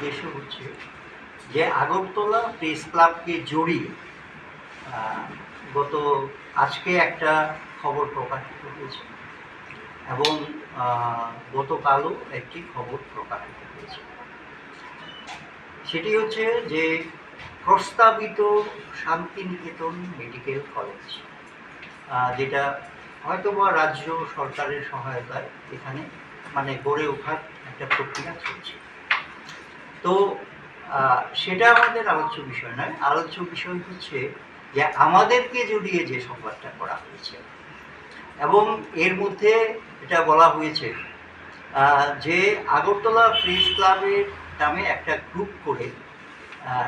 উদ্দেশ্য হচ্ছে যে আগরতলা প্রেস ক্লাবকে জড়িয়ে গত আজকে একটা খবর প্রকাশিত হয়েছে এবং গতকালও একটি খবর প্রকাশিত হয়েছে। সেটি হচ্ছে যে প্রস্তাবিত শান্তিনিকেতন মেডিকেল কলেজ যেটা হয়তোবা রাজ্য সরকারের সহায়তায় এখানে মানে গড়ে ওঠার একটা প্রক্রিয়া চলছে। তো সেটা আমাদের আলোচ্য বিষয় নয়। আলোচ্য বিষয় হচ্ছে যে আমাদেরকে জড়িয়ে যে সংবাদটা করা হয়েছে এবং এর মধ্যে এটা বলা হয়েছে যে আগরতলা প্রেস ক্লাবের নামে একটা গ্রুপ করে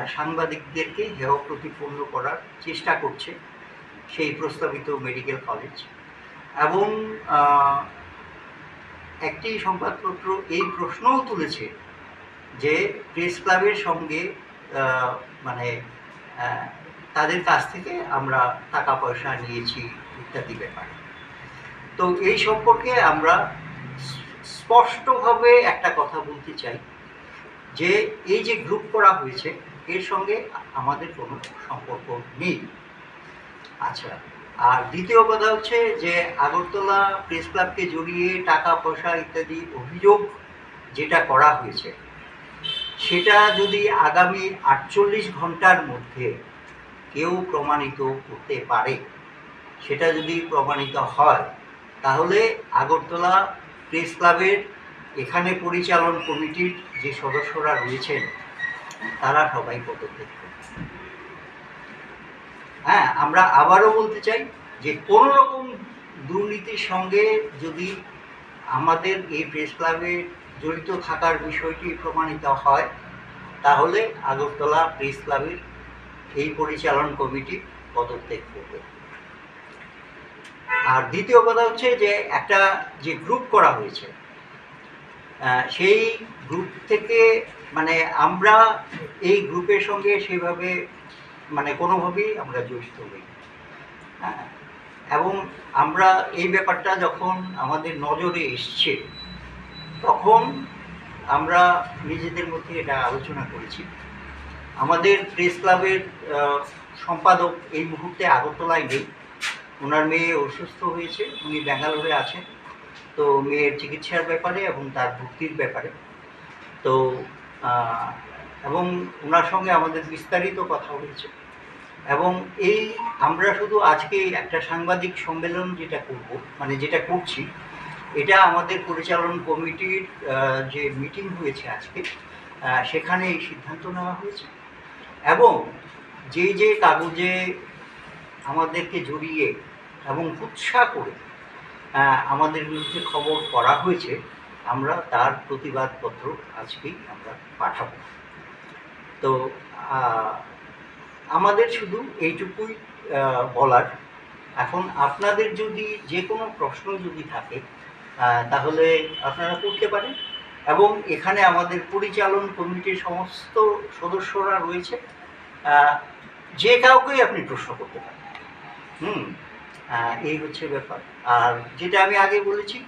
সাংবাদিকদেরকে হেয় প্রতিপন্ন করার চেষ্টা করছে সেই প্রস্তাবিত মেডিকেল কলেজ এবং একটি সংবাদপত্র এই প্রশ্নও তুলেছে যে প্রেস ক্লাবের সঙ্গে মানে তাদের কাছ থেকে আমরা টাকা পয়সা নিয়েছি ইত্যাদি ব্যাপারে। তো এই সম্পর্কে আমরা স্পষ্টভাবে একটা কথা বলতে চাই, যে এই যে গ্রুপ করা হয়েছে, এর সঙ্গে আমাদের কোনো সম্পর্ক নেই। আচ্ছা আর দ্বিতীয় কথা হচ্ছে যে আগরতলা প্রেস ক্লাবকে জড়িয়ে টাকা পয়সা ইত্যাদি অভিযোগ যেটা করা হয়েছে সেটা যদি আগামী আটচল্লিশ ঘণ্টার মধ্যে কেউ প্রমাণিত করতে পারে, সেটা যদি প্রমাণিত হয়, তাহলে আগরতলা প্রেস ক্লাবের এখানে পরিচালন কমিটির যে সদস্যরা রয়েছেন, তারা সবাই করবে। হ্যাঁ আমরা আবারও বলতে চাই যে কোনো রকম দুর্নীতির সঙ্গে যদি আমাদের এই প্রেস ক্লাবে জড়িত থাকার বিষয়টি প্রমাণিত হয়, তাহলে আগরতলা প্রেস ক্লাবের এই পরিচালন কমিটি পদত্যাগ করবে। আর দ্বিতীয় কথা হচ্ছে যে একটা যে গ্রুপ করা হয়েছে সেই গ্রুপ থেকে মানে আমরা এই গ্রুপের সঙ্গে সেভাবে মানে কোনোভাবেই আমরা জড়িত হই হ্যাঁ? এবং আমরা এই ব্যাপারটা যখন আমাদের নজরে এসছে, তখন আমরা নিজেদের মধ্যে এটা আলোচনা করেছি। আমাদের প্রেস ক্লাবের সম্পাদক এই মুহূর্তে আগরতলায় নেই। ওনার মেয়ে অসুস্থ হয়েছে, উনি ব্যাঙ্গালোরে আছেন। তো মেয়ের চিকিৎসার ব্যাপারে এবং তার ভর্তির ব্যাপারে। তো এবং ওনার সঙ্গে আমাদের বিস্তারিত কথা হয়েছে। এবং এই আমরা শুধু আজকে একটা সাংবাদিক সম্মেলন যেটা করব মানে যেটা করছি, এটা আমাদের পরিচালন কমিটির যে মিটিং হয়েছে আজকে সেখানে এই সিদ্ধান্ত নেওয়া হয়েছে। এবং যে যে কাগজে আমাদেরকে জড়িয়ে এবং উৎসাহ করে আমাদের বিরুদ্ধে খবর করা হয়েছে, আমরা তার প্রতিবাদপত্র আজকেই আমরা পাঠাবো। তো আমাদের শুধু এইটুকুই বলার। এখন আপনাদের যদি যে কোনো প্রশ্ন যদি থাকে তাহলে আপনারা করতে পারেন। এবং এখানে আমাদের পরিচালন কমিটির সমস্ত সদস্যরা রয়েছে। যে কাউকেই আপনি প্রশ্ন করতে পারেন। হুম এই হচ্ছে ব্যাপার। আর যেটা আমি আগে বলেছি